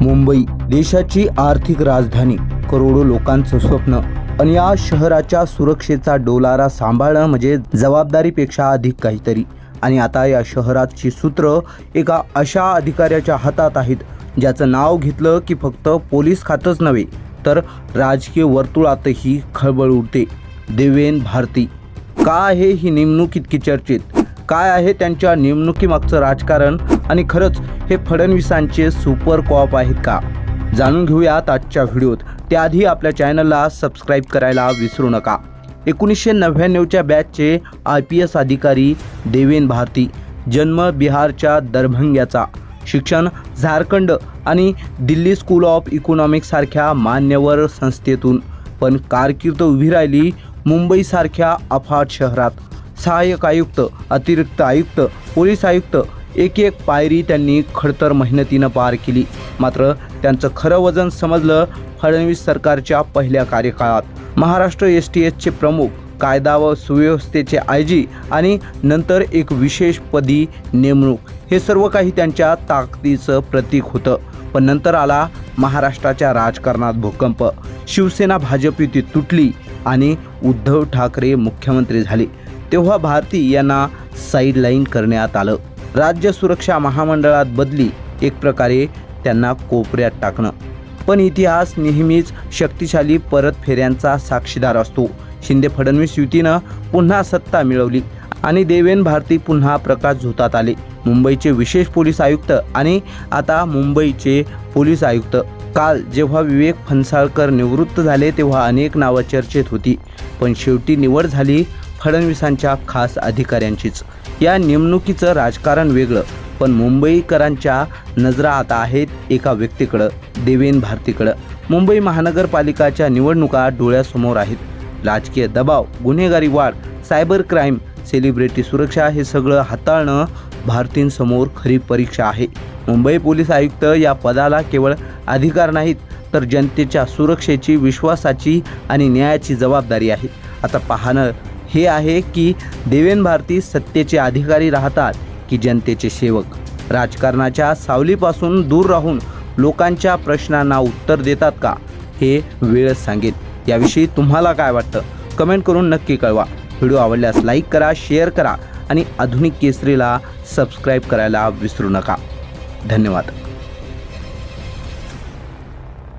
मुंबई देशाची आर्थिक राजधानी करोडो लोकांचं स्वप्न आणि या शहराच्या सुरक्षेचा डोलारा सांभाळणं म्हणजे जबाबदारीपेक्षा अधिक काहीतरी. आणि आता या शहराची सूत्र एका अशा अधिकाऱ्याच्या हातात आहेत ज्याचं नाव घेतलं की फक्त पोलीस खातंच नव्हे तर राजकीय वर्तुळातही खळबळ उडते. देवेन भारती. का आहे ही नेमणूक इतकी चर्चेत? काय आहे त्यांच्या नेमणुकीमागचं राजकारण? आणि खरंच हे फडणवीसांचे सुपर कॉप आहेत का? जाणून घेऊयात आजच्या व्हिडिओत. त्याआधी आपल्या चॅनलला सबस्क्राईब करायला विसरू नका. एकोणीसशे नव्याण्णवच्या बॅचचे आय पी एस अधिकारी देवेन भारती. जन्म बिहारच्या दरभंग्याचा. शिक्षण झारखंड आणि दिल्ली स्कूल ऑफ इकॉनॉमिक्ससारख्या मान्यवर संस्थेतून. पण कारकीर्द उभी राहिली मुंबईसारख्या अफाट शहरात. सहाय्यक आयुक्त अतिरिक्त आयुक्त पोलीस आयुक्त एक एक पायरी त्यांनी खडतर मेहनतीनं पार केली. मात्र त्यांचं खरं वजन समजलं फडणवीस सरकारच्या पहिल्या कार्यकाळात. महाराष्ट्र एस टी एसचे प्रमुख कायदा व सुव्यवस्थेचे आय जी आणि नंतर एक विशेषपदी नेमणूक. हे सर्व काही त्यांच्या ताकदीचं प्रतीक होतं. पण नंतर आला महाराष्ट्राच्या राजकारणात भूकंप. शिवसेना भाजप युती तुटली आणि उद्धव ठाकरे मुख्यमंत्री झाले. तेव्हा भारती यांना साईडलाईन करण्यात आलं. राज्य सुरक्षा महामंडळात बदली एक प्रकारे त्यांना कोपऱ्यात टाकणं. पण इतिहास नेहमीच शक्तिशाली परतफेऱ्यांचा साक्षीदार असतो. शिंदे फडणवीस युतीनं पुन्हा सत्ता मिळवली आणि देवेन भारती पुन्हा प्रकाश झोतात आले. मुंबईचे विशेष पोलीस आयुक्त आणि आता मुंबईचे पोलीस आयुक्त. काल जेव्हा विवेक फणसाळकर निवृत्त झाले तेव्हा अनेक नावं चर्चेत होती. पण शेवटी निवड झाली फडणवीसांच्या खास अधिकाऱ्यांचीच. या नेमणुकीचं राजकारण वेगळं पण मुंबईकरांच्या नजरा आता आहेत एका व्यक्तीकडं देवेन भारतीकडं. मुंबई महानगरपालिकाच्या निवडणुका डोळ्यासमोर आहेत. राजकीय दबाव गुन्हेगारी वाढ सायबर क्राईम सेलिब्रिटी सुरक्षा हे सगळं हाताळणं भारतींसमोर खरी परीक्षा आहे. मुंबई पोलीस आयुक्त या पदाला केवळ अधिकार नाहीत तर जनतेच्या सुरक्षेची विश्वासाची आणि न्यायाची जबाबदारी आहे. आता पाहणं हे आहे की देवेन भारती सत्तेचे अधिकारी राहतात की जनतेचे सेवक. राजकारणाच्या सावलीपासून दूर राहून लोकांच्या प्रश्नांना उत्तर देतात का हे वेळच सांगेल याविषयी तुम्हाला काय वाटतं? कमेंट करून नक्की कळवा. व्हिडिओ आवडल्यास लाईक करा शेअर करा आणि आधुनिक केसरीला सबस्क्राईब करायला विसरू नका. धन्यवाद.